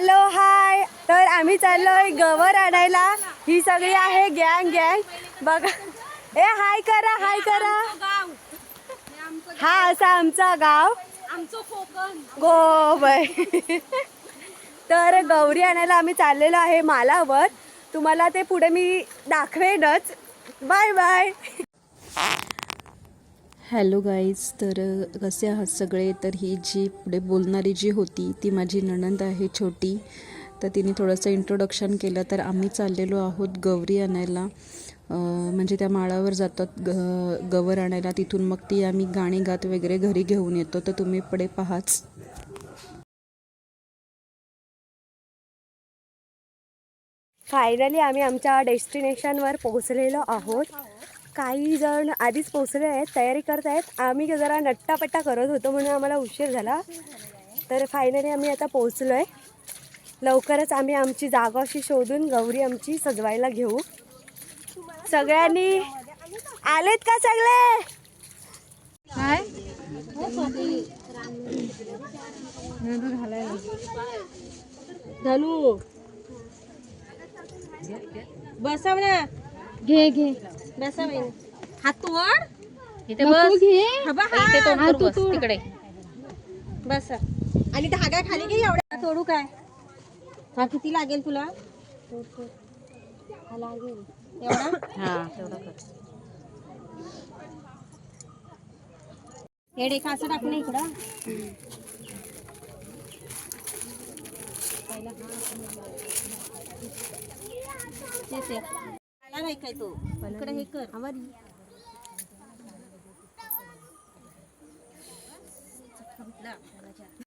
Hello hi. तर आम्ही चाललोय गवर आणायला. ही सगळी आहे गँग गँग. बघा. ए हाय करा हाय करा. हा असा आमचा गाव. गो बाय तर गौरी आणायला आम्ही चाललेलो आहे मालावर. तुम्हाला ते पुढे मी दाखवेनच. Bye bye. हॅलो गाईज तर कसे आहात सगळे? तर ही जी पुढे बोलणारी जी होती ती माझी नणंद आहे छोटी. तर तिने थोडंसं इंट्रोडक्शन केलं. तर आम्ही चाललेलो आहोत गौरी आणायला. म्हणजे त्या माळावर जातात ग गवर आणायला. तिथून मग ती आम्ही गाणी गात वगैरे घरी घेऊन येतो. तर तुम्ही पुढे पाहाच. फायनली आम्ही आमच्या डेस्टिनेशनवर पोहोचलेलो आहोत. काही जण आधीच पोहोचले आहेत तयारी करत आहेत. आम्ही जरा नट्टापट्टा करत होतो म्हणून आम्हाला उशीर झाला. तर फायनली आम्ही आता पोहोचलो आहे लवकरच आम्ही आमची जागा अशी शोधून गौरी आमची सजवायला घेऊ. सगळ्यांनी आलेत का सगळे? धनु. बसाव ना घे घे. बसाव हात इथे इथे तोड करू बस. तिकडे. बस. आणि धागा खाली घे एवढा तोडू काय? हा किती लागेल तुला? लागेल. एवढा? हा तेवढं कर. हे रेखा असं टाकून इकडं. तेच आला नाही काय तो. इकडे हे कर. सगळं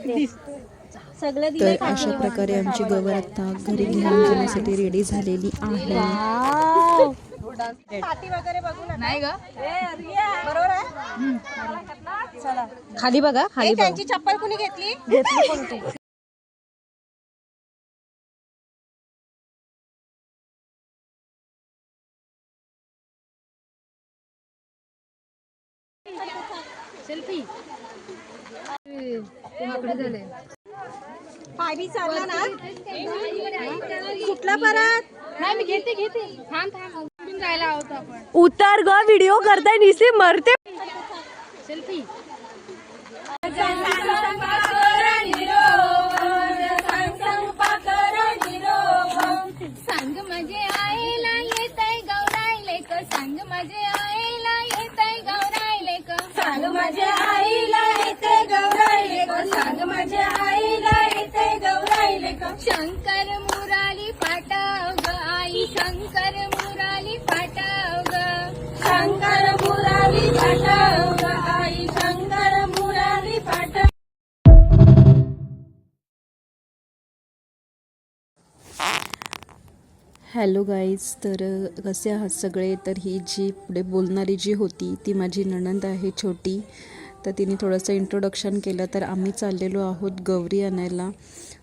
तर अशा प्रकारे आमची गवर आता घरी घेऊन जाण्यासाठी रेडी झालेली आहे. छाती वगैरे बघू नका. नाही ग. बरोबर आहे? चला. खाली बघा ए, त्यांची चप्पल कुणी घेतली? पाय बी चालला ना? कुठला परत नाही मी घेते घेते. थांब थांब. जायला आहोत आपण. उतर ग व्हिडिओ करताय निसी मरते. सेल्फी शंकर मुराली पाटव ग आई शंकर मुराली पाटव ग. शंकर मुराली पाटव ग आई शंकर मुराली पाटव हॅलो गाईज तर कसे आहात सगळे? तर ही जी पुढे बोलणारी जी होती ती माझी नणंद आहे छोटी. तर तिने थोडंसं इंट्रोडक्शन केलं. तर आम्ही चाललेलो आहोत गौरी आणायला.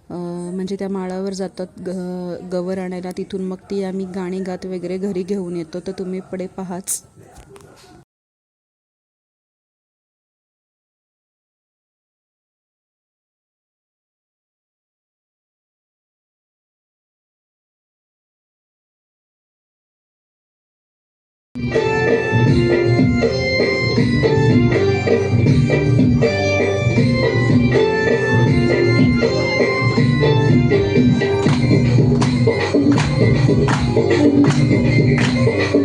म्हणजे त्या माळावर जातात ग गवर आणायला. तिथून मग ती आम्ही गाणी गात वगैरे घरी घेऊन येतो. तर तुम्ही पुढे पाहाच. Thank you. Thank you.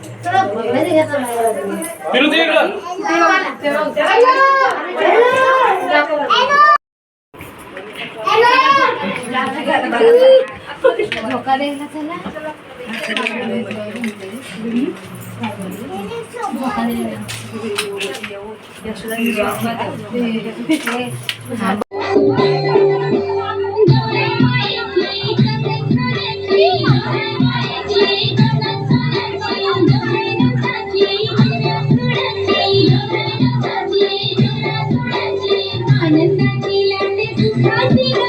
धोका द्यायला चला धोका द्यायला నందకిలండి సుఖాతిగా